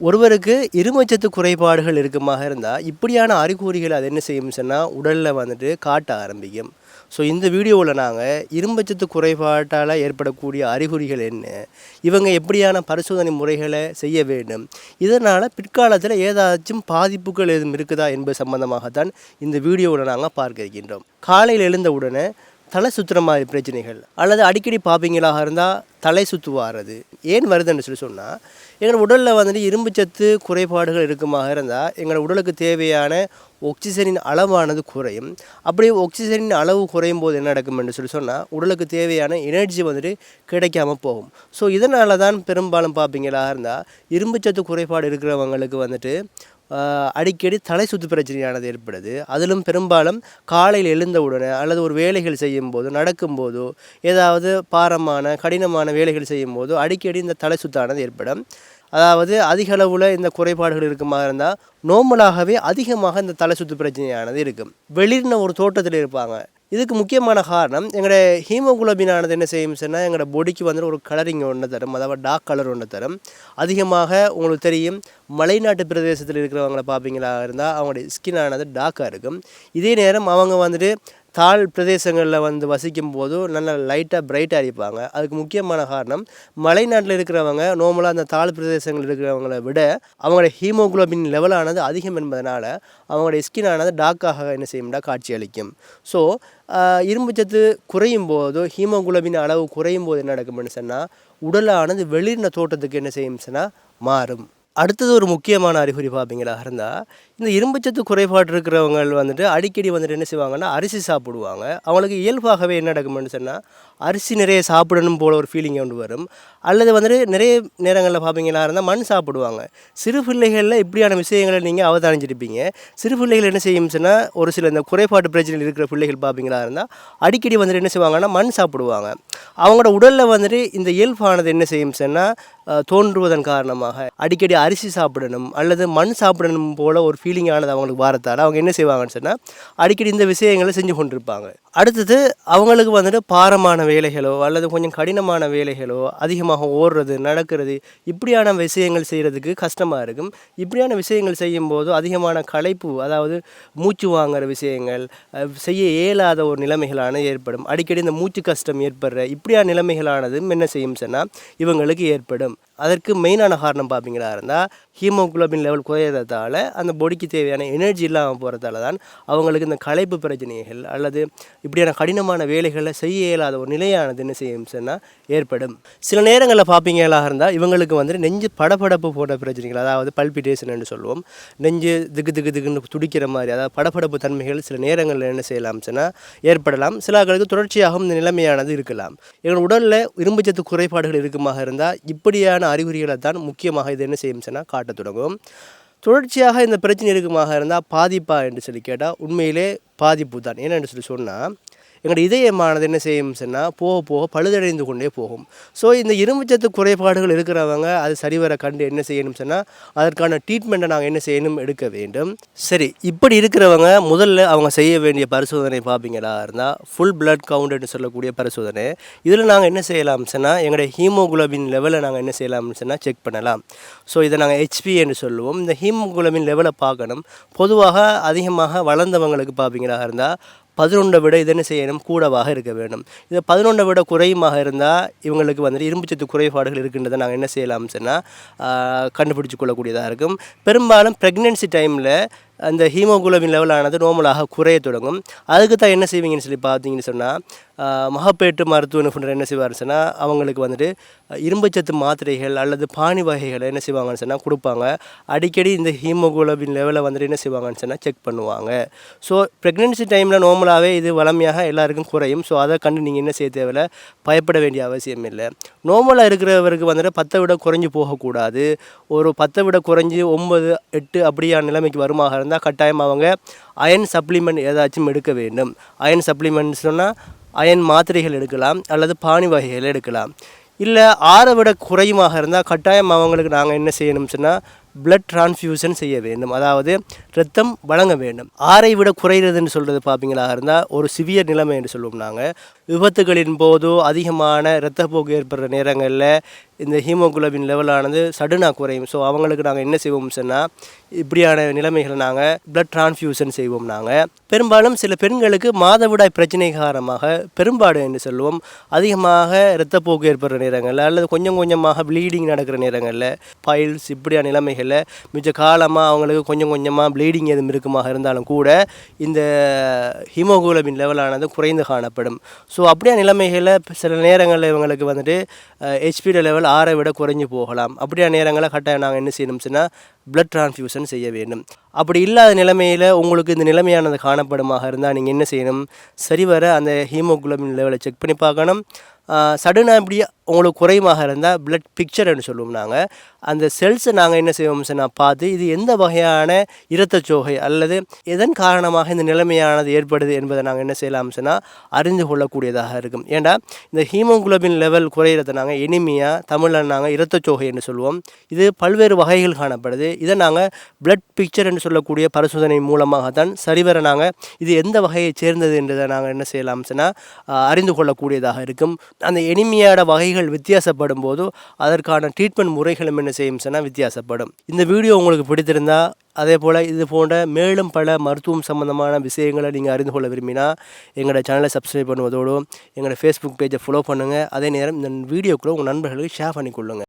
ஒருவருக்கு இருமச்சத்து குறைபாடுகள் இருக்குமாக இருந்தால் இப்படியான அறிகுறிகள் அது என்ன செய்யும் சொன்னால் உடலில் வந்துட்டு காட்ட ஆரம்பிக்கும். ஸோ இந்த வீடியோவில் நாங்கள் இரும்பச்சத்து குறைபாட்டால் ஏற்படக்கூடிய அறிகுறிகள் என்ன இவங்க எப்படியான பரிசோதனை முறைகளை செய்ய வேண்டும் இதனால் பிற்காலத்தில் ஏதாச்சும் பாதிப்புகள் எதுவும் இருக்குதா என்பது சம்பந்தமாகத்தான் இந்த வீடியோவில் நாங்கள் பார்க்க இருக்கின்றோம். காலையில் எழுந்த உடனே தலை சுற்றுற மாதிரி பிரச்சனைகள் அல்லது அடிக்கடி பார்ப்பீங்களாக இருந்தால் தலை சுற்றுவாரது ஏன் வருதுன்னு சொல்லி சொன்னால் எங்கள் உடலில் வந்துட்டு இரும்புச்சத்து குறைபாடுகள் இருக்குமாக இருந்தால் எங்கள் உடலுக்கு தேவையான ஆக்சிஜனின் அளவானது குறையும். அப்படியே ஆக்சிஜனின் அளவு குறையும் போது என்ன நடக்கும் என்று சொல்லி சொன்னால் உடலுக்கு தேவையான எனர்ஜி வந்துட்டு கிடைக்காம போகும். ஸோ இதனால தான் பெரும்பாலும் பார்ப்பீங்களா இருந்தால் இரும்புச்சத்து குறைபாடு இருக்கிறவங்களுக்கு வந்துட்டு அடிக்கடி தலை சுத்து பிரச்சனையானது ஏற்படுது. அதிலும் பெரும்பாலும் காலையில் எழுந்தவுடனே அல்லது ஒரு வேலைகள் செய்யும்போது நடக்கும்போதோ ஏதாவது பாரமான கடினமான வேலைகள் செய்யும் போதோ அடிக்கடி இந்த தலை சுத்தானது ஏற்படும். அதாவது அதிக அளவில் இந்த குறைபாடுகள் இருக்குமா இருந்தால் நோமலாகவே அதிகமாக இந்த தலை சுத்து பிரச்சனையானது இருக்கும். வெளிர்ன ஒரு தோட்டத்தில் இருப்பாங்க. இதுக்கு முக்கியமான காரணம் எங்களோட ஹீமோகுளோபினானது என்ன செய்யும் சொன்னால் எங்களோட பொடிக்கு வந்து ஒரு கலரிங் ஒன்று தரும் அதாவது டார்க் கலர் ஒன்று தரும். அதிகமாக உங்களுக்கு தெரியும் மலைநாட்டு பிரதேசத்தில் இருக்கிறவங்கள பார்ப்பீங்களா இருந்தால் அவங்களுடைய ஸ்கின் ஆனது டார்க்காக இருக்கும். இதே நேரம் அவங்க வந்துட்டு தாழ் பிரதேசங்களில் வந்து வசிக்கும் போது நல்லா லைட்டாக பிரைட்டாக இருப்பாங்க. அதுக்கு முக்கியமான காரணம் மலைநாட்டில் இருக்கிறவங்க நார்மலாக அந்த தாழ் பிரதேசங்களில் இருக்கிறவங்கள விட அவங்களோட ஹீமோகுளோபின் லெவலானது அதிகம் என்பதனால் அவங்களோட ஸ்கின் ஆனது டாக்காக என்ன செய்யும்னா காட்சி அளிக்கும் ஸோ இரும்புச்சத்து குறையும் போதோ ஹீமோகுளோபின் அளவு குறையும் போது என்ன நடக்கும்னு சொன்னால் உடலானது வெளிர்ன தோட்டத்துக்கு என்ன செய்யும் சொன்னால் மாறும். அடுத்தது ஒரு முக்கியமான அறிகுறி பார்ப்பீங்களா இருந்தால் இந்த இரும்புச்சத்து குறைபாடு இருக்கிறவங்க வந்துட்டு அடிக்கடி வந்துட்டு என்ன செய்வாங்கன்னா அரிசி சாப்பிடுவாங்க. அவங்களுக்கு இயல்பாகவே என்ன நடக்கும்னு சொன்னால் அரிசி நிறைய சாப்பிடணும் போல ஒரு ஃபீலிங் கொண்டு வரும். அல்லது வந்துட்டு நிறைய நேரங்களில் பார்ப்பீங்களா இருந்தால் மண் சாப்பிடுவாங்க. சிறு பிள்ளைகளில் இப்படியான விஷயங்களை நீங்கள் அவதானிச்சிருப்பீங்க. சிறு பிள்ளைகள் என்ன செய்யும் சொன்னால் ஒரு சில இந்த குறைபாட்டு பிரச்சனையில் இருக்கிற பிள்ளைகள் பார்ப்பீங்களா இருந்தால் அடிக்கடி வந்துட்டு என்ன செய்வாங்கன்னா மண் சாப்பிடுவாங்க. அவங்களோட உடலில் வந்துட்டு இந்த இயல்பானது என்ன செய்யும் சொன்னால் தோன்றுவதன் காரணமாக அடிக்கடி அரிசி சாப்பிடணும் அல்லது மண் சாப்பிடணும் போல ஒரு ஃபீல் ஃபீலிங் ஆனது அவங்களுக்கு வாரத்தால் அவங்க என்ன செய்வாங்கன்னு சொன்னால் அடிக்கடி இந்த விஷயங்களை செஞ்சு கொண்டிருப்பாங்க. அடுத்தது அவங்களுக்கு வந்துட்டு பாரமான வேலைகளோ அல்லது கொஞ்சம் கடினமான வேலைகளோ அதிகமாக ஓடுறது நடக்கிறது இப்படியான விஷயங்கள் செய்கிறதுக்கு கஷ்டமாக இருக்கும். இப்படியான விஷயங்கள் செய்யும்போது அதிகமான களைப்பு அதாவது மூச்சு வாங்குற விஷயங்கள் செய்ய இயலாத ஒரு நிலைமைகளான ஏற்படும். அடிக்கடி இந்த மூச்சு கஷ்டம் ஏற்படுற இப்படியான நிலைமைகளானதும் என்ன செய்யும் சொன்னால் இவங்களுக்கு ஏற்படும். அதற்கு மெயினான காரணம் பார்ப்பீங்களா இருந்தால் ஹீமோகுளோபின் லெவல் குறையிறதால அந்த பொடிக்கு தேவையான எனர்ஜி இல்லாமல் போகிறதால தான் அவங்களுக்கு இந்த களைப்பு பிரச்சனைகள் அல்லது இப்படியான கடினமான வேலைகளை செய்ய இயலாத ஒரு நிலையானது என்ன செய்யும் சொன்னால் ஏற்படும். சில நேரங்களில் பார்ப்பீங்களா இருந்தால் இவங்களுக்கு வந்துட்டு நெஞ்சு படபடப்பு போன்ற பிரச்சனைகள் அதாவது பல்பிட்டேஷன் என்று சொல்லுவோம். நெஞ்சு திக்கு திக்கு திக்குன்னு துடிக்கிற மாதிரி அதாவது படபடப்பு தன்மைகள் சில நேரங்களில் என்ன செய்யலாம் சொன்னால் ஏற்படலாம். சில ஆக்களுக்கு தொடர்ச்சியாகவும் இந்த நிலைமையானது இருக்கலாம். எங்கள் உடலில் இரும்புச்சத்து குறைபாடுகள் இருக்குமாக இருந்தால் இப்படியான அறிகுறிகளை தான் முக்கியமாக இது என்ன செய்யும் சொன்னால் காட்டத் தொடங்கும். தொடர்ச்சியாக இந்த பிரச்சனை இருக்குமாக இருந்தால் பாதிப்பா என்று சொல்லி கேட்டால் உண்மையிலே பாதிப்பு தான். ஏன்னு சொல்லி சொன்னால் எங்களோட இதயமானது என்ன செய்யும் சொன்னால் போக போக பழுதடைந்து கொண்டே போகும். ஸோ இந்த இரும்புச்சத்து குறைபாடுகள் இருக்கிறவங்க அது சரிவர கண்டு என்ன செய்யணும் சொன்னால் அதற்கான ட்ரீட்மெண்ட்டை நாங்கள் என்ன செய்யணும் எடுக்க வேண்டும். சரி இப்படி இருக்கிறவங்க முதல்ல அவங்க செய்ய வேண்டிய பரிசோதனை பார்ப்பீங்களா இருந்தால் ஃபுல் பிளட் கவுண்ட்னு சொல்லக்கூடிய பரிசோதனை. இதில் நாங்கள் என்ன செய்யலாம் சொன்னால் எங்களுடைய ஹீமோகுளோபின் லெவலை நாங்கள் என்ன செய்யலாம்னு சொன்னால் செக் பண்ணலாம். ஸோ இதை நாங்கள் ஹெச்பி என்று சொல்லுவோம். இந்த ஹீமோகுளோபின் லெவலை பார்க்கணும். பொதுவாக அதிகமாக வளர்ந்தவங்களுக்கு பார்ப்பீங்களா இருந்தால் பதினொன்றை விட இது என்ன செய்யணும்? கூடவாக இருக்க வேண்டும். இது பதினொன்றை விட குறையுமாக இருந்தால் இவங்களுக்கு வந்துட்டு இரும்புச்சத்து குறைபாடுகள் இருக்கின்றதை நாங்கள் என்ன செய்யலாம் சொன்னால் கண்டுபிடிச்சு கொள்ளக்கூடியதாக இருக்கும். பெரும்பாலும் ப்ரெக்னென்சி டைமில் அந்த ஹீமோகுளோபின் லெவலானது நார்மலாக குறைய தொடங்கும். அதுக்கு தான் என்ன செய்வீங்கன்னு சொல்லி பார்த்தீங்கன்னு சொன்னால் மகப்பேட்டு மருத்துவ நிபுணர் என்ன செய்வாருன்னு சொன்னால் அவங்களுக்கு வந்துட்டு இரும்புச்சத்து மாத்திரைகள் அல்லது பானி வகைகளை என்ன செய்வாங்கன்னு சொன்னால் கொடுப்பாங்க. அடிக்கடி இந்த ஹீமோகுளோபின் லெவலை வந்துட்டு என்ன செய்வாங்கன்னு சொன்னால் செக் பண்ணுவாங்க. ஸோ ப்ரெக்னென்சி டைமில் நார்மலாகவே இது வளமையாக எல்லாருக்கும் குறையும். ஸோ அதை கண்டு நீங்கள் என்ன செய்ய தேவையில்லை பயப்பட வேண்டிய அவசியம் இல்லை. நார்மலாக இருக்கிறவருக்கு வந்துட்டு பத்தை விட குறைஞ்சு போகக்கூடாது. ஒரு பத்தை விட குறைஞ்சி ஒன்பது எட்டு அப்படியான நிலைமைக்கு வருமாக இருந்தால் கட்டாயம் அவங்க அயன் சப்ளிமெண்ட் ஏதாச்சும் எடுக்க வேண்டும். அயன் சப்ளிமெண்ட்ஸ் சொன்னால் அயன் மாத்திரைகள் எடுக்கலாம் அல்லது பானி வகைகள் எடுக்கலாம். இல்லை ஆறை விட குறையுமாக இருந்தால் கட்டாயம் அவங்களுக்கு நாங்கள் என்ன செய்யணும் சொன்னால் பிளட் டிரான்ஸ்ஃபியூஷன் செய்ய வேண்டும். அதாவது ரத்தம் வழங்க வேண்டும். ஆறை விட குறைகிறதுன்னு சொல்கிறது பார்ப்பீங்களா இருந்தால் ஒரு சிவியர் நிலைமை என்று சொல்லுவோம் நாங்கள் விபத்துகளின் போதோ அதிகமான இரத்தப்போக்கு ஏற்படுற நேரங்களில் இந்த ஹீமோகுளோபின் லெவலானது சடுனாக குறையும். ஸோ அவங்களுக்கு நாங்கள் என்ன செய்வோம் சொன்னால் இப்படியான நிலைமைகளை நாங்கள் பிளட் டிரான்ஸ்ஃபியூஷன் செய்வோம் நாங்கள் பெரும்பாலும் சில பெண்களுக்கு மாதவிடாய் பிரச்சனை காரணமாக பெரும்பாடு என்று சொல்லுவோம். அதிகமாக இரத்தப்போக்கு ஏற்படுற நேரங்களில் அல்லது கொஞ்சம் கொஞ்சமாக ப்ளீடிங் நடக்கிற நேரங்களில் பைல்ஸ் இப்படியான நிலைமைகள் நிலைமைகளில் மிச்ச காலமாக அவங்களுக்கு கொஞ்சம் கொஞ்சமாக ப்ளீடிங் எதுவும் இருக்குமாக இருந்தாலும் கூட இந்த ஹீமோகுளோபின் லெவலானது குறைந்து காணப்படும். ஸோ அப்படியே நிலைமைகளில் சில நேரங்களில் இவங்களுக்கு வந்துட்டு ஹெச்பிட லெவல் ஆறை விட குறைஞ்சு போகலாம். அப்படியான நேரங்களில் கட்டாயம் நாங்கள் என்ன செய்யணும் சொன்னால் பிளட் டிரான்ஸ்ஃபியூஷன் செய்ய வேண்டும். அப்படி இல்லாத நிலைமையில் உங்களுக்கு இந்த நிலைமையானது காணப்படுமாக இருந்தால் நீங்கள் என்ன செய்யணும்? சரிவர அந்த ஹீமோகுளோபின் லெவலை செக் பண்ணி பார்க்கணும். சடனாக இப்படி உங்களுக்கு குறைவாக இருந்தால் பிளட் பிக்சர்னு சொல்லுவோம் நாங்கள் அந்த செல்ஸை நாங்கள் என்ன செய்வோம் நான் பார்த்து இது எந்த வகையான இரத்தச்சோகை அல்லது எதன் காரணமாக இந்த நிலைமையானது ஏற்படுது என்பதை நாங்கள் என்ன செய்யலாம் சொன்னால் அறிந்து கொள்ளக்கூடியதாக இருக்கும். ஏண்டா? இந்த ஹீமோகுளோபின் லெவல் குறையிறத நாங்கள் இனிமையாக தமிழில் நாங்கள் இரத்தச்சோகை என்று சொல்லுவோம். இது பல்வேறு வகைகள் காணப்படுது. இதை நாங்கள் பிளட் பிக்சர் என்று சொல்லக்கூடிய பரிசோதனை மூலமாகத்தான் சரிவர நாங்கள் இது எந்த வகையை சேர்ந்தது என்றதை நாங்கள் என்ன செய்யலாம் சொன்னால் அறிந்து கொள்ளக்கூடியதாக இருக்கும். அந்த எளிமையான வகைகள் வித்தியாசப்படும் போது அதற்கான ட்ரீட்மெண்ட் முறைகளும் என்ன செய்யும் சொன்னால் வித்தியாசப்படும். இந்த வீடியோ உங்களுக்கு பிடித்திருந்தால் அதே போல் இது போன்ற மேலும் பல மருத்துவம் சம்பந்தமான விஷயங்களை நீங்கள் அறிந்து கொள்ள விரும்பினா எங்களோட சேனலை சப்ஸ்கிரைப் பண்ணுவதோடு எங்களோட ஃபேஸ்புக் பேஜை ஃபாலோ பண்ணுங்கள் அதே நேரம் இந்த வீடியோக்குள்ளே உங்கள் நண்பர்களுக்கு ஷேர் பண்ணிக்கொள்ளுங்கள்